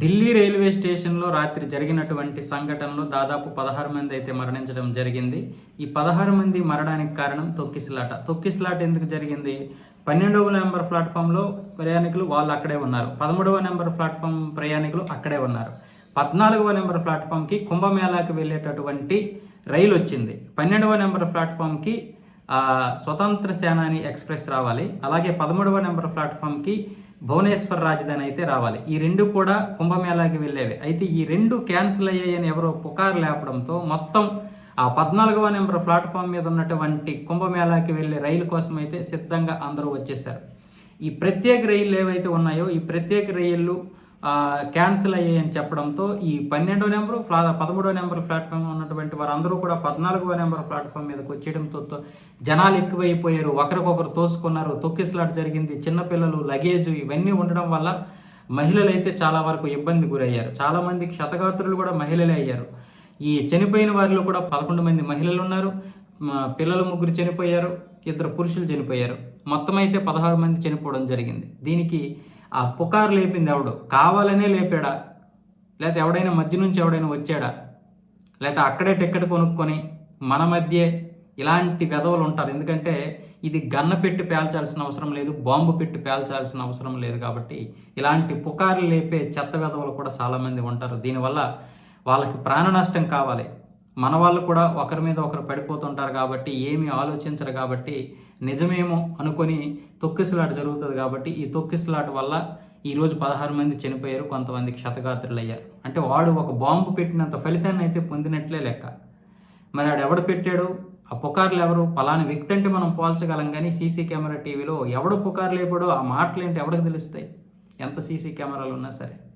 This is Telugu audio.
ఢిల్లీ రైల్వే స్టేషన్లో రాత్రి జరిగినటువంటి సంఘటనలో దాదాపు పదహారు మంది అయితే మరణించడం జరిగింది. ఈ పదహారు మంది మరణానికి కారణం తొక్కిసలాట. తొక్కిసలాట ఎందుకు జరిగింది? పన్నెండవ నెంబర్ ప్లాట్ఫామ్లో ప్రయాణికులు వాళ్ళు అక్కడే ఉన్నారు. పదమూడవ నెంబర్ ప్లాట్ఫామ్ ప్రయాణికులు అక్కడే ఉన్నారు. పద్నాలుగవ నెంబర్ ప్లాట్ఫామ్కి కుంభమేళాకి వెళ్ళేటటువంటి రైలు వచ్చింది. పన్నెండవ నెంబర్ ప్లాట్ఫామ్కి స్వతంత్ర సేనాని ఎక్స్ప్రెస్ రావాలి. అలాగే పదమూడవ నెంబర్ ప్లాట్ఫామ్కి భువనేశ్వర్ రాజధాని అయితే రావాలి. ఈ రెండు కూడా కుంభమేళాకి వెళ్ళేవి. అయితే ఈ రెండు క్యాన్సిల్ అయ్యాయని ఎవరో పుకారు లేపడంతో మొత్తం ఆ పద్నాలుగవ నెంబర్ ప్లాట్ఫామ్ మీద ఉన్నటువంటి కుంభమేళాకి వెళ్ళే రైలు కోసం అయితే సిద్ధంగా అందరూ వచ్చేసారు ఈ ప్రత్యేక రైళ్ళు ఏవైతే ఉన్నాయో ఈ ప్రత్యేక రైళ్ళు క్యాన్సిల్ అయ్యాయని చెప్పడంతో ఈ పన్నెండో నెంబరు ఫ్లా పదమూడో నెంబర్ ప్లాట్ఫామ్ ఉన్నటువంటి వారందరూ కూడా పద్నాలుగో నెంబర్ ప్లాట్ఫామ్ మీదకి వచ్చేయడంతో జనాలు ఎక్కువైపోయారు. ఒకరికొకరు తోసుకున్నారు. తొక్కిసలాట జరిగింది. చిన్నపిల్లలు లగేజ్ ఇవన్నీ ఉండడం వల్ల మహిళలు అయితే చాలా వరకు ఇబ్బంది గురయ్యారు. చాలామంది క్షతగాత్రులు కూడా మహిళలే అయ్యారు. ఈ చనిపోయిన వారిలో కూడా పదకొండు మంది మహిళలు ఉన్నారు. పిల్లలు ముగ్గురు చనిపోయారు. ఇద్దరు పురుషులు చనిపోయారు. మొత్తం అయితే పదహారు మంది చనిపోవడం జరిగింది. దీనికి ఆ పుకారు లేపింది ఎవడు? కావాలనే లేపాడా? లేకపోతే ఎవడైనా మధ్య నుంచి ఎవడైనా వచ్చాడా? లేకపోతే అక్కడే టికెట్ కొనుక్కొని మన మధ్య ఇలాంటి వెధవలు ఉంటారు. ఎందుకంటే ఇది గన్న పెట్టి పేల్చాల్సిన అవసరం లేదు బాంబు పెట్టి పేల్చాల్సిన అవసరం లేదు కాబట్టి ఇలాంటి పుకార్లు లేపే చెత్త వెధవలు కూడా చాలామంది ఉంటారు. దీనివల్ల వాళ్ళకి ప్రాణ నష్టం కావాలి. మన వాళ్ళు కూడా ఒకరి మీద ఒకరు పడిపోతుంటారు కాబట్టి ఏమీ ఆలోచించరు కాబట్టి నిజమేమో అనుకొని తొక్కిసలాట జరుగుతుంది కాబట్టి ఈ తొక్కిసలాట వల్ల ఈరోజు పదహారు మంది చనిపోయారు కొంతమంది క్షతగాత్రులు అయ్యారు అంటే వాడు ఒక బాంబు పెట్టినంత ఫలితాన్ని అయితే పొందినట్లే లెక్క. మరి ఆడు ఎవడు పెట్టాడు? ఆ పుకార్లు ఎవరు? పలాని వ్యక్తి అంటే మనం పోల్చగలం కానీ సీసీ కెమెరా టీవీలో ఎవడు పుకార్లు లేపాడో ఆ మాటలు ఏంటి ఎవడికి తెలుస్తాయి? ఎంత సీసీ కెమెరాలు ఉన్నా సరే.